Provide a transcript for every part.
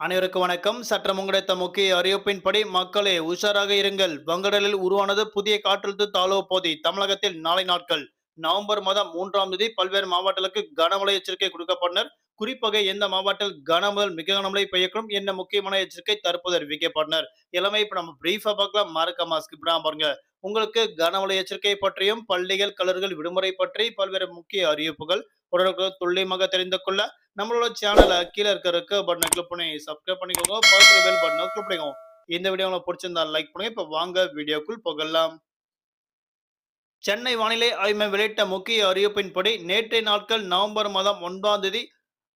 அனைவருக்கும் வணக்கம். சற்றம் கிடைத்த முக்கிய அறிவிப்பின்படி மக்களே உஷாராக இருங்கள். வங்கடலில் உருவானது புதிய காற்றழுத்த தாழ்வு பகுதி. தமிழகத்தில் நாளை நாட்கள் நவம்பர் மாதம் மூன்றாம் தேதி பல்வேறு மாவட்டங்களுக்கு கனமழை எச்சரிக்கை கொடுக்கப்பட்டனர். குறிப்பாக எந்த மாவட்டத்தில் கன முதல் மிக கனமழை பெய்யக்கூடும் என்ன முக்கியமான எச்சரிக்கை தற்போது அறிவிக்கப்பட்டனர். எல்லாமே இப்ப நம்ம பிரீஃபா பார்க்கலாம். மறக்க மாஸ்க் பண்ணாம பாருங்க. உங்களுக்கு கனமழை எச்சரிக்கை பற்றியும் பள்ளிகள் கலர்கள் விடுமுறை பற்றி பல்வேறு முக்கிய அறிவிப்புகள் உடனுக்குடன் துல்லியமாக தெரிந்து கொள்ள நம்மளோட சேனலை கீழே இருக்க இருக்க பட்டனை கிளிக் பண்ணி சப்ஸ்கிரைப் பண்ணிக்கோங்க. பக்கத்தில் பெல் பட்டனை கிளிக் பண்ணிக்கோங்க. இந்த வீடியோ உங்களுக்கு பிடிச்சிருந்தா லைக் பண்ணுங்க. இப்போ வாங்க வீடியோக்குள் போகலாம். சென்னை வானிலை ஆய்வு வெளியிட்ட முக்கிய அறிவிப்பின்படி நேற்றைய நாட்கள் நவம்பர் மாதம் ஒன்பதாம் தேதி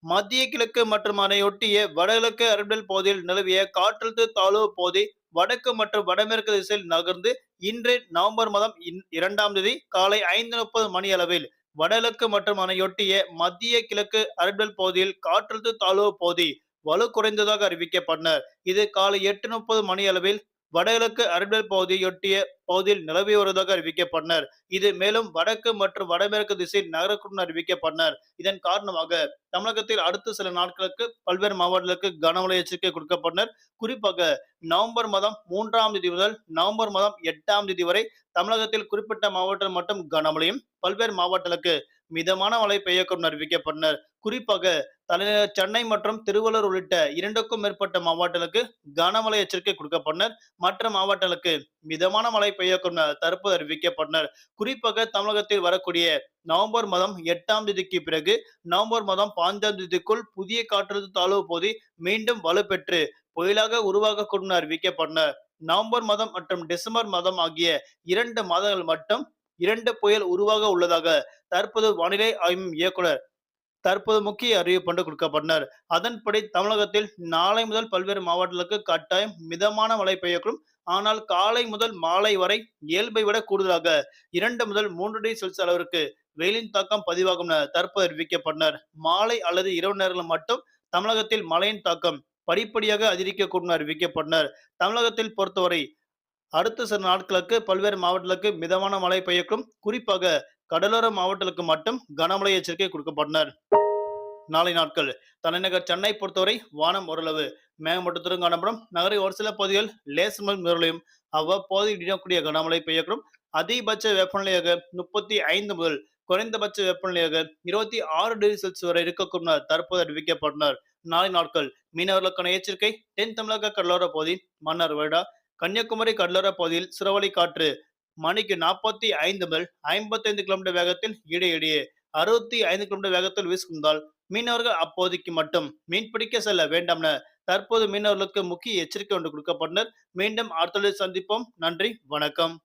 மத்திய கிழக்கு மற்றும் அதனையொட்டிய வடகிழக்கு அரபிடல் பகுதியில் நிலவிய காற்றழுத்த தாழ்வு பகுதி வடக்கு மற்றும் வடமேற்கு திசையில் நகர்ந்து இன்று நவம்பர் மாதம் இன்- இரண்டாம் தேதி காலை ஐந்து முப்பது மணி அளவில் வடகிழக்கு மற்றும் அதனையொட்டிய மத்திய கிழக்கு அரபிடல் பகுதியில் காற்றழுத்த தாழ்வு பகுதி வலு குறைந்ததாக அறிவிக்கப்பட்டனர் இது காலை எட்டு முப்பது மணி அளவில் வடகிழக்கு அரபிடல் பகுதியொட்டிய பகுதியில் நிலவி வருவதாக அறிவிக்கப்பட்டனர். இது மேலும் வடக்கு மற்றும் வடமேற்கு திசையில் நகரக்கூடும் அறிவிக்கப்பட்டனர். இதன் காரணமாக தமிழகத்தில் அடுத்த சில நாட்களுக்கு பல்வேறு மாவட்டங்களுக்கு கனமழை எச்சரிக்கை கொடுக்கப்பட்டனர். குறிப்பாக நவம்பர் மாதம் மூன்றாம் தேதி முதல் நவம்பர் மாதம் எட்டாம் தேதி வரை தமிழகத்தில் குறிப்பிட்ட மாவட்டம் மட்டும் கனமழையும் பல்வேறு மாவட்டங்களுக்கு மிதமான மழை பெய்யக்கூடும் அறிவிக்கப்பட்டனர் குறிப்பாக தலைநகர் சென்னை மற்றும் திருவள்ளூர் உள்ளிட்ட இரண்டுக்கும் மேற்பட்ட மாவட்டங்களுக்கு கனமழை எச்சரிக்கை கொடுக்கப்பட்டனர் மற்ற மாவட்டங்களுக்கு மிதமான மழை பெய்யக்கூடும் தற்போது அறிவிக்கப்பட்டனர் குறிப்பாக தமிழகத்தில் வரக்கூடிய நவம்பர் மாதம் எட்டாம் தேதிக்கு பிறகு நவம்பர் மாதம் பாஞ்சாம் தேதிக்குள் புதிய காற்றழுத்த தாழ்வு பகுதி மீண்டும் வலுப்பெற்று புயலாக உருவாகக்கூடும் அறிவிக்கப்பட்டனர் நவம்பர் மாதம் மற்றும் டிசம்பர் மாதம் ஆகிய இரண்டு மாதங்கள் மட்டும் இரண்டு புயல் உருவாக உள்ளதாக தற்போது வானிலை ஆய்வு இயக்குனர் தற்போது முக்கிய அறிவிப்பு கொடுக்கப்பட்டனர் அதன்படி தமிழகத்தில் நாளை முதல் பல்வேறு மாவட்டங்களுக்கு கட்டாயம் மிதமான மழை பெய்யக்கூடும். ஆனால் காலை முதல் மாலை வரை இயல்பை விட கூடுதலாக இரண்டு முதல் மூன்று டிகிரி செல்சியஸ் அளவிற்கு வெயிலின் தாக்கம் பதிவாகும் என தற்போது அறிவிக்கப்பட்டனர் மாலை அல்லது இரவு நேரங்களில் மட்டும் தமிழகத்தில் மழையின் தாக்கம் படிப்படியாக அதிகரிக்கக்கூடும் அறிவிக்கப்பட்டனர் தமிழகத்தில் பொறுத்தவரை அடுத்த சில நாட்களுக்கு பல்வேறு மாவட்டங்களுக்கு மிதமான மழை பெய்யக்கும் குறிப்பாக கடலோர மாவட்டங்களுக்கு மட்டும் கனமழை எச்சரிக்கை கொடுக்கப்பட்டனர். நாளை நாட்கள் தலைநகர் சென்னை பொறுத்தவரை வானம் ஓரளவு மேகமூட்டத்துடன் காணப்படும். நகரில் ஒரு சில பகுதிகள் லேசமல் மிரளையும் அவ்வப்போது இடியக்கூடிய கனமழை பெய்யக்கூடும் அதிகபட்ச வெப்பநிலையாக முப்பத்தி ஐந்து முதல் குறைந்தபட்ச வெப்பநிலையாக இருபத்தி ஆறு டிகிரி செல்சியஸ் வரை இருக்கக்கூடும் தற்போது அறிவிக்கப்பட்டனர். நாளை நாட்கள் மீனவர்களுக்கான எச்சரிக்கை தென் தமிழக கடலோர பகுதி மன்னார் வருடா கன்னியாகுமரி கடலோர பகுதியில் சிறவழி காற்று மணிக்கு நாற்பத்தி ஐந்து முதல் ஐம்பத்தைந்து கிலோமீட்டர் வேகத்தில் இடையிடையே. அறுபத்தி ஐந்து கிலோமீட்டர் வேகத்தில் வீசுகின்றால் மீனவர்கள் அப்போதைக்கு மட்டும் மீன்பிடிக்க செல்ல வேண்டாம் என தற்போது மீனவர்களுக்கு முக்கிய எச்சரிக்கை ஒன்று கொடுக்கப்பட்டனர். மீண்டும் அடுத்த சந்திப்போம். நன்றி. வணக்கம்.